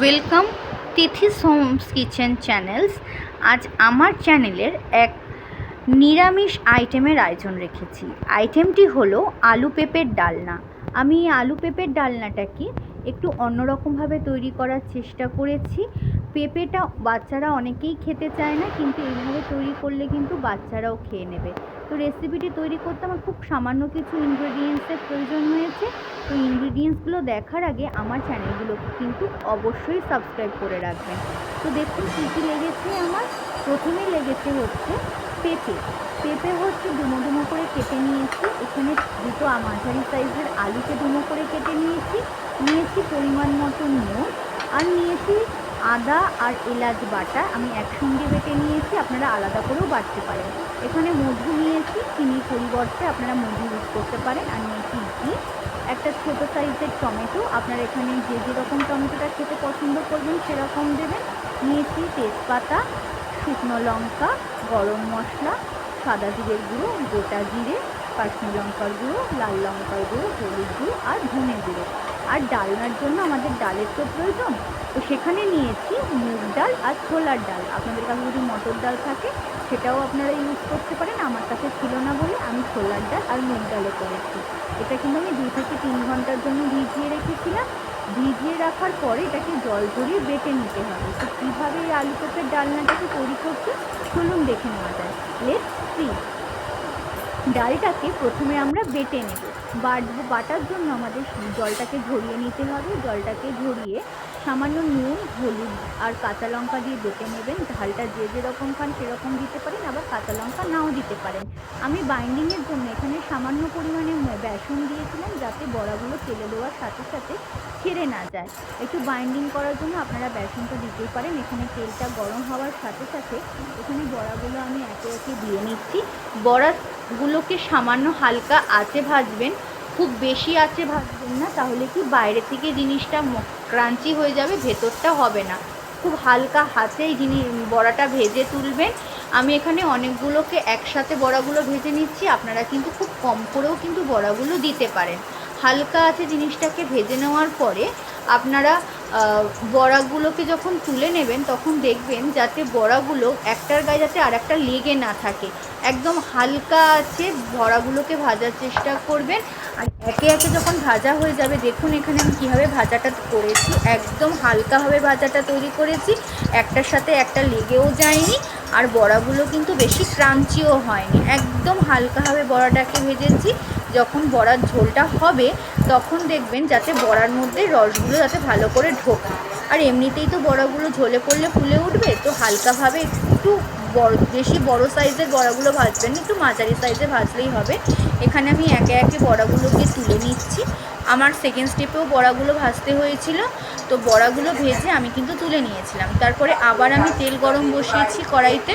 Welcome Tithi's homes kitchen channels আজ আমার চ্যানেলের এক নিরামিষ আইটেমের আয়োজন রেখেছি। আইটেমটি হলো আলু পেঁপের ডালনা। আমি এই আলু পেঁপের ডালনাটাকে একটু অন্যরকমভাবে তৈরি করার চেষ্টা করেছি। পেঁপেটা বাচ্চারা অনেকেই খেতে চায় না, কিন্তু এইভাবে তৈরি করলে কিন্তু বাচ্চারাও খেয়ে নেবে। তো রেসিপিটি তৈরি করতে আমার খুব সামান্য কিছু ইনগ্রেডিয়েন্টসের প্রয়োজন হয়েছে। তো ইনগ্রিডিয়েন্টসগুলো দেখার আগে আমার চ্যানেলগুলোকে কিন্তু অবশ্যই সাবস্ক্রাইব করে রাখবেন। তো দেখুন কী কী লেগেছে আমার। প্রথমে লেগেছে হচ্ছে পেঁপে। পেঁপে হচ্ছে ডুমো ডুমো করে কেটে নিয়েছি। এখানে দুটো মাঝারি সাইজের আলুকে ডুমো করে কেটে নিয়েছি। নিয়েছি পরিমাণ মতো নুন। আর নিয়েছি আদা আর এলাচ বাটা আমি একসঙ্গে বেটে নিয়েছি, আপনারা আলাদা করেও বাটতে পারেন। এখানে মধু নিয়েছি, চিনির পরিবর্তে আপনারা মধু ইউজ করতে পারেন। আর নিয়েছি ঘি, একটা ছোটো সাইজের টমেটো। আপনারা এখানে যে যেরকম টমেটোটা খেতে পছন্দ করবেন সেরকম দেবেন। নিয়েছি তেজপাতা, শুকনো লঙ্কা, গরম মশলা, সাদা জিরের গুঁড়ো, গোটা জিরে, কাশ্মীর লঙ্কার গুঁড়ো, লাল লঙ্কার গুঁড়ো, হলুদ গুঁড়ো আর ধনে গুঁড়ো। আর ডালনার জন্য আমাদের ডালের তো প্রয়োজন তো সেখানে নিয়েছি মুগ ডাল আর ছোলার ডাল। আপনাদের কাছে যদি মটর ডাল থাকে, সেটাও আপনারা ইউজ করতে পারেন। আমার কাছে ছিল না বলে আমি ছোলার ডাল আর মুগ ডালে করেছি। এটা কিন্তু আমি দুই থেকে তিন ঘণ্টার জন্য ভিজিয়ে রেখেছিলাম। ভিজিয়ে রাখার পরে এটাকে জল ঝরিয়ে বেটে নিতে হবে। তো কীভাবে এই আলু পেঁপের ডালনাটাকে তৈরি করছে, চলুন দেখে নেওয়া যায় লেট সি ডালটাকে প্রথমে আমরা বেটে নেব। বাটবো বাটার জন্য আমাদের জলটাকে ঝরিয়ে নিতে হবে। জলটাকে ঝরিয়ে সামান্য নুন, হলুদ আর কাঁচা লঙ্কা দিয়ে বেটে নেবেন। ঝালটা যে যেরকম খান সেরকম দিতে পারেন, আবার কাঁচা লঙ্কা নাও দিতে পারেন। আমি বাইন্ডিংয়ের জন্য এখানে সামান্য পরিমাণে বেসন দিয়েছিলাম যাতে বড়াগুলো তেলে দেওয়ার সাথে সাথে ছেড়ে না যায়। একটু বাইন্ডিং করার জন্য আপনারা বেসনটা দিতেই পারেন। এখানে তেলটা গরম হওয়ার সাথে সাথে এখানে বড়াগুলো আমি একে একে দিয়ে নিচ্ছি। বড়াগুলোকে সামান্য হালকা আঁচে ভাজবেন। খুব বেশি আঁচে ভাজবেন না, তাহলে কি বাইরে থেকে জিনিসটা ক্রাঞ্চি হয়ে যাবে, ভেতরটা হবে না। খুব হালকা হাতে এই জিনিস, বড়াটা ভেজে তুলবেন। আমি এখানে অনেকগুলোকে একসাথে বড়াগুলো ভেজে নিচ্ছি, আপনারা কিন্তু খুব কম করেও কিন্তু বড়াগুলো দিতে পারেন। হালকা আছে জিনিসটাকে ভেজে নেওয়ার পরে আপনারা বড়াগুলোকে যখন তুলে নেবেন, তখন দেখবেন যাতে বড়াগুলো একটার গায়ে যাতে আর একটা লেগে না থাকে। একদম হালকা আছে, বড়াগুলোকে ভাজার চেষ্টা করবেন। আর একে একে যখন ভাজা হয়ে যাবে, দেখুন এখানে আমি কীভাবে ভাজাটা করেছি। একদম হালকাভাবে ভাজাটা তৈরি করেছি। একটার সাথে একটা লেগেও যায়নি আর বড়াগুলো কিন্তু বেশি ক্রাঞ্চিও হয়নি। একদম হালকাভাবে বড়াটাকে ভেজেছি। যখন বড়ার ঝোলটা হবে, তখন দেখবেন যাতে বড়ার মধ্যে রসগুলো যাতে ভালো করে ঢোকে। আর এমনিতেই তো বড়াগুলো ঝোলে পড়লে ফুলে উঠবে, তো হালকাভাবে একটু বড়, বেশি বড় সাইজের বড়াগুলো ভাজবেন একটু মাঝারি সাইজে ভাজলেই হবে। এখানে আমি একে একে বড়াগুলোকে তুলে নিচ্ছি। আমার সেকেন্ড স্টেপেও বড়াগুলো ভাজতে হয়েছিল, তো বড়াগুলো ভেজে আমি কিন্তু তুলে নিয়েছিলাম। তারপরে আবার আমি তেল গরম বসিয়েছি কড়াইতে।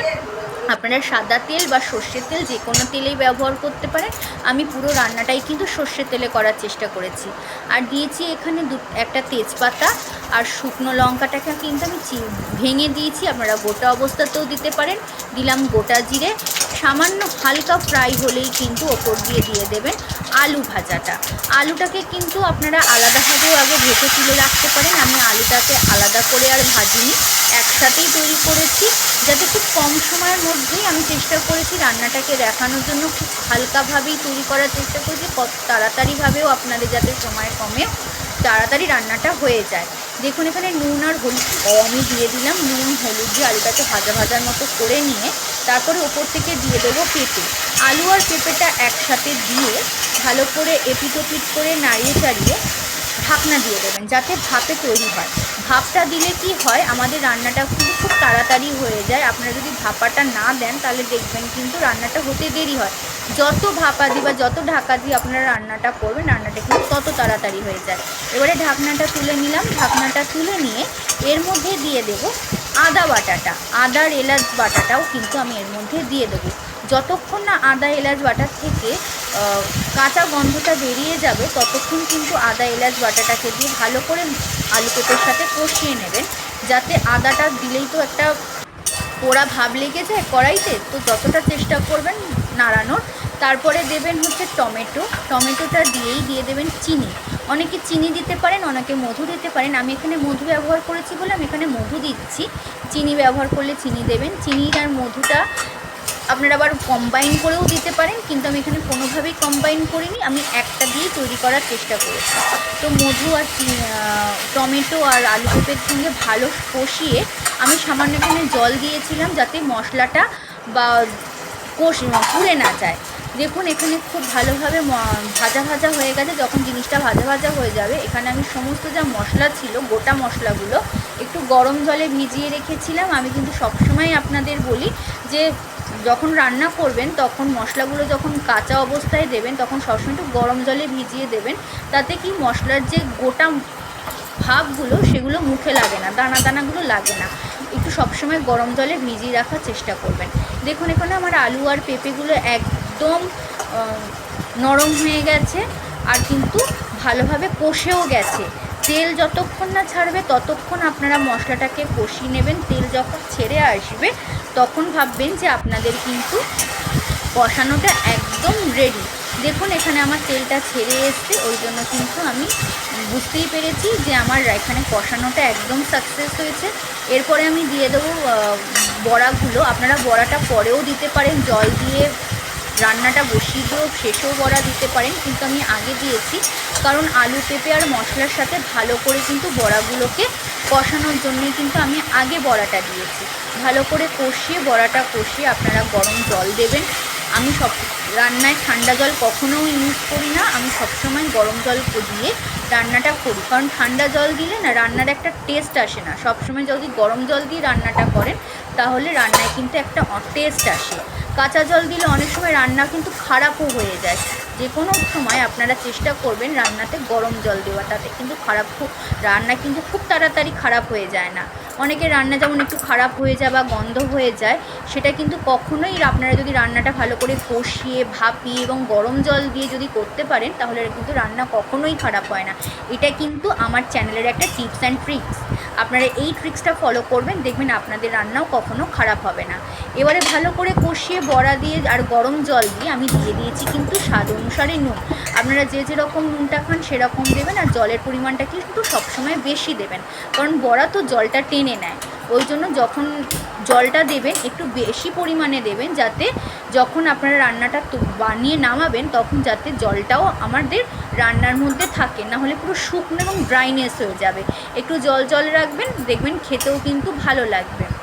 আপনারা সাদা তেল বা সর্ষের তেল যে কোনো তেলেই ব্যবহার করতে পারেন। আমি পুরো রান্নাটাই কিন্তু সর্ষের তেলে করার চেষ্টা করেছি। আর দিয়েছি এখানে দু, একটা তেজপাতা আর শুকনো লঙ্কাটাকে কিন্তু আমি চি, ভেঙে দিয়েছি। আপনারা গোটা অবস্থাতেও দিতে পারেন। দিলাম গোটা জিরে। সামান্য হালকা ফ্রাই হলেই কিন্তু ওপর দিয়ে দিয়ে দেবেন। আলু ভাজাটা। আলুটাকে কিন্তু আপনারা আলাদাভাবেও আগে ভেজে তুলে রাখতে পারেন। আমি আলুটাকে আলাদা করে আর ভাজিনি। একসাথেই তৈরি করেছি। যাতে খুব কম সময়ের মধ্যেই আমি চেষ্টা করেছি রান্নাটাকে দেখানোর জন্য খুব হালকাভাবেই তৈরি করার চেষ্টা করেছি। কত তাড়াতাড়িভাবেও আপনাদের যাতে সময় কমে তাড়াতাড়ি রান্নাটা হয়ে যায়। দেখুন, এখানে নুন আর হলুদ আমি দিয়ে দিলাম। নুন, হলুদ দিয়ে আলুটাকে ভাজা ভাজার মতো করে নিয়ে তারপরে ওপর থেকে দিয়ে দেবো পেঁপে। আলু আর পেঁপেটা একসাথে দিয়ে ভালো করে এপিট ওপিট করে নাড়িয়ে চাড়িয়ে ঢাকনা দিয়ে দেবেন, যাতে ভাপে তৈরি হয়। ভাপটা দিলে কি হয়, আমাদের রান্নাটা কিন্তু খুব তাড়াতাড়ি হয়ে যায়। আপনারা যদি ভাপাটা না দেন, তাহলে দেখবেন কিন্তু রান্নাটা হতে দেরি হয়। যত ভাপা দিই বা যত ঢাকা দিয়ে আপনারা রান্নাটা করবেন, রান্নাটা কিন্তু তত তাড়াতাড়ি হয়ে যায়। এবারে ঢাকনাটা তুলে নিলাম। ঢাকনাটা তুলে নিয়ে এর মধ্যে দিয়ে দেব আদা বাটাটা। আদার এলাচ বাটাটাও কিন্তু আমি এর মধ্যে দিয়ে দেবো। যতক্ষণ না আদা এলাচ বাটার থেকে কাঁচা গন্ধটা বেরিয়ে যাবে, ততক্ষণ কিন্তু আদা, এলাচ বাটাটাকে দিয়ে ভালো করে আলু পেঁপের সাথে কষিয়ে নেবেন। যাতে আদাটা দিলেই তো একটা পোড়া ভাব লেগে যায় কড়াইতে। তো যতটা চেষ্টা করবেন নাড়ানোর। তারপরে দেবেন হচ্ছে টমেটো। টমেটোটা দিয়েই দিয়ে দেবেন চিনি। অনেকে চিনি দিতে পারেন, অনেকে মধু দিতে পারেন। আমি এখানে মধু ব্যবহার করেছি বলে আমি এখানে মধু দিচ্ছি। চিনি ব্যবহার করলে চিনি দেবেন। চিনি আর মধুটা আপনারা আবার কম্বাইন করেও দিতে পারেন, কিন্তু আমি এখানে কোনোভাবেই কম্বাইন করিনি, আমি একটা দিয়েই তৈরি করার চেষ্টা করেছি। তো মধু আর টমেটো আর আলু পেঁপের সঙ্গে ভালো কষিয়ে আমি সামান্য এখানে জল দিয়েছিলাম যাতে মশলাটা বা কষ, পুড়ে না যায়। দেখুন, এখানে খুব ভালোভাবে ভাজা ভাজা হয়ে গেছে। যখন জিনিসটা ভাজা ভাজা হয়ে যাবে, এখানে আমি সমস্ত যা মশলা ছিল, গোটা মশলাগুলো একটু গরম জলে ভিজিয়ে রেখেছিলাম। আমি কিন্তু সবসময় আপনাদের বলি যে যখন রান্না করবেন, তখন মশলাগুলো যখন কাঁচা অবস্থায় দেবেন, তখন সবসময় একটু গরম জলে ভিজিয়ে দেবেন। তাতে কি মশলার যে গোটা ভাবগুলো সেগুলো মুখে লাগে না, দানা দানাগুলো লাগে না। একটু সবসময় গরম জলে ভিজিয়ে রাখার চেষ্টা করবেন। দেখুন, এখানে আমার আলু আর পেঁপেগুলো একদম নরম হয়ে গেছে, আর কিন্তু ভালোভাবে কষেও গেছে। তেল যতক্ষণ না ছাড়বে, ততক্ষণ আপনারা মশলাটাকে কষিয়ে নেবেন। তেল যখন ছেড়ে আসবে, তখন ভাববেন যে আপনাদের কিন্তু কষানোটা একদম রেডি দেখুন, এখানে আমার তেলটা ছেড়ে এসছে, ওই জন্য কিন্তু আমি বুঝতেই পেরেছি যে আমার এখানে কষানোটা একদম সাকসেস হয়েছে। এরপরে আমি দিয়ে দেবো বড়াগুলো। আপনারা বড়াটা পরেও দিতে পারেন, জল দিয়ে রান্নাটা বসিয়ে দিয়েও শেষেও বড়া দিতে পারেন, কিন্তু আমি আগে দিয়েছি। কারণ আলু পেঁপে আর মশলার সাথে ভালো করে কিন্তু বড়াগুলোকে কষানোর জন্যই কিন্তু আমি আগে বড়াটা দিয়েছি। ভালো করে কষিয়ে, বড়াটা কষিয়ে আপনারা গরম জল দেবেন। আমি সব রান্নায় ঠান্ডা জল কখনোও ইউজ করি না। আমি সবসময় গরম জল দিয়ে রান্নাটা করি। কারণ ঠান্ডা জল দিলে না রান্নার একটা টেস্ট আসে না। সবসময় যদি গরম জল দিয়ে রান্নাটা করেন, তাহলে রান্নায় কিন্তু একটা টেস্ট আসে। কাঁচা জল দিলে অনেক সময় রান্না কিন্তু খারাপও হয়ে যায়। যে কোনো সময় আপনারা চেষ্টা করবেন রান্নাতে গরম জল দেওয়া তাতে কিন্তু খারাপ খুব রান্না কিন্তু খুব তাড়াতাড়ি খারাপ হয়ে যায় না। অনেকে রান্না যেমন একটু খারাপ হয়ে যায় বা গন্ধ হয়ে যায়, সেটা কিন্তু কখনোই আপনারা যদি রান্নাটা ভালো করে কষিয়ে, ভাপিয়ে এবং গরম জল দিয়ে যদি করতে পারেন, তাহলে কিন্তু রান্না কখনোই খারাপ হয় না। এটা কিন্তু আমার চ্যানেলের একটা টিপস অ্যান্ড ট্রিক্স। আপনারা এই ট্রিক্সটা ফলো করবেন, দেখবেন আপনাদের রান্নাও কখনো খারাপ হবে না। এবারে ভালো করে কষিয়ে বড়া দিয়ে আর গরম জল দিয়ে আমি দিয়ে দিয়েছি কিন্তু স্বাদ অনুসারে নুন। আপনারা যে যেরকম নুনটা খান সেরকম দেবেন আর জলের পরিমাণটা কিন্তু সবসময় বেশি দেবেন। কারণ বড়া তো জলটা টেনে নেয়। ওই জন্য যখন জলটা দেবেন, একটু বেশি পরিমাণে দেবেন, যাতে যখন আপনারা রান্নাটা বানিয়ে নামাবেন, তখন যাতে জলটাও আমাদের রান্নার মধ্যে থাকে। না হলে পুরো শুকনো এবং ড্রাইনেস হয়ে যাবে। একটু জল জল রাখবেন, দেখবেন খেতেও কিন্তু ভালো লাগবে।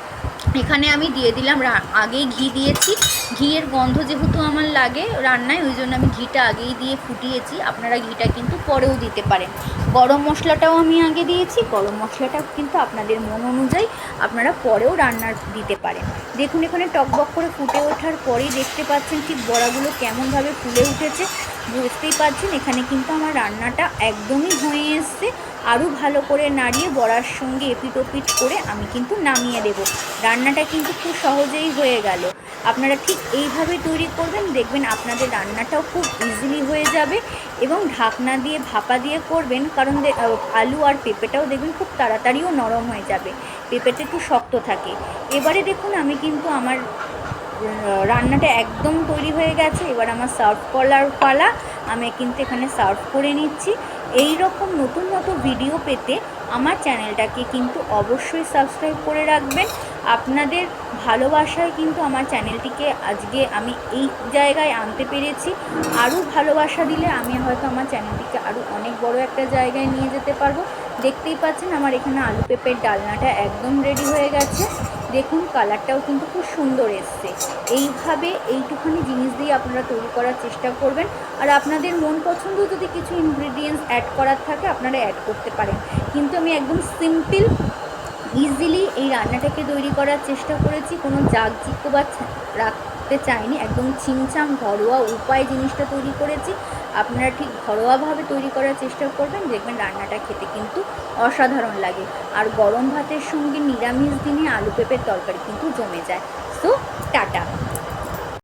এখানে আমি দিয়ে দিলাম আগেই ঘি দিয়েছি। ঘিয়ের গন্ধ যেহেতু আমার লাগে রান্নায়, ওই জন্য আমি ঘিটা আগেই দিয়ে ফুটিয়েছি। আপনারা ঘিটা কিন্তু পরেও দিতে পারেন। গরম মশলাটাও আমি আগে দিয়েছি। গরম মশলাটাও কিন্তু আপনাদের মন অনুযায়ী আপনারা পরেও রান্নার দিতে পারেন। দেখুন, এখানে টকবক করে ফুটে ওঠার পরেই দেখতে পাচ্ছেন ঠিক বড়াগুলো কেমনভাবে ফুলে উঠেছে। বুঝতেই পারছেন, এখানে কিন্তু আমার রান্নাটা একদমই হয়ে এসছে। আরও ভালো করে নাড়িয়ে বড়ার সঙ্গে এপিট ওপিট করে আমি কিন্তু নামিয়ে দেব। রান্নাটা কিন্তু খুব সহজেই হয়ে গেল। আপনারা ঠিক এইভাবে তৈরি করবেন, দেখবেন আপনাদের রান্নাটাও খুব ইজিলি হয়ে যাবে এবং ঢাকনা দিয়ে, ভাপা দিয়ে করবেন, কারণ আলু আর পেঁপেটাও দেখবেন খুব তাড়াতাড়িও নরম হয়ে যাবে। পেঁপেটা একটু শক্ত থাকে। এবারে দেখুন, আমি কিন্তু আমার রান্নাটা একদম তৈরি হয়ে গেছে। এবার আমার সার্ভ করার পালা, আমি কিন্তু এখানে সার্ভ করে নিচ্ছি। এই রকম নতুন নতুন ভিডিও পেতে আমার চ্যানেলটাকে কিন্তু অবশ্যই সাবস্ক্রাইব করে রাখবেন। আপনাদের ভালোবাসায় কিন্তু আমার চ্যানেলটিকে আজকে আমি এই জায়গায় আনতে পেরেছি। আরও ভালোবাসা দিলে আমি হয়তো আমার চ্যানেলটিকে আরও অনেক বড় একটা জায়গায় নিয়ে যেতে পারব। দেখতেই পাচ্ছেন আমার এখানে আলু পেঁপের ডালনাটা একদম রেডি হয়ে গেছে। দেখুন কালারটাও কিন্তু খুব সুন্দর এসছে। এইভাবে এইটুখানি জিনিস দিয়ে আপনারা তৈরি করার চেষ্টা করবেন। আর আপনাদের মন পছন্দ যদি কিছু ইনগ্রিডিয়েন্টস অ্যাড করার থাকে, আপনারা অ্যাড করতে পারেন। কিন্তু আমি একদম সিম্পল ইজিলি এই রান্নাটাকে তৈরি করার চেষ্টা করেছি। কোনো জাগজিক্য বা রাখতে চাইনি। একদম ছিমছাম, ঘরোয়া উপায় জিনিসটা তৈরি করেছি। আপনারা ঠিক ঘরোয়াভাবে তৈরি করার চেষ্টা করবেন। দেখবেন রান্নাটা খেতে কিন্তু অসাধারণ লাগে। আর গরম ভাতের সঙ্গে নিরামিষ দিনে আলু পেঁপের তরকারি কিন্তু জমে যায়। So tata.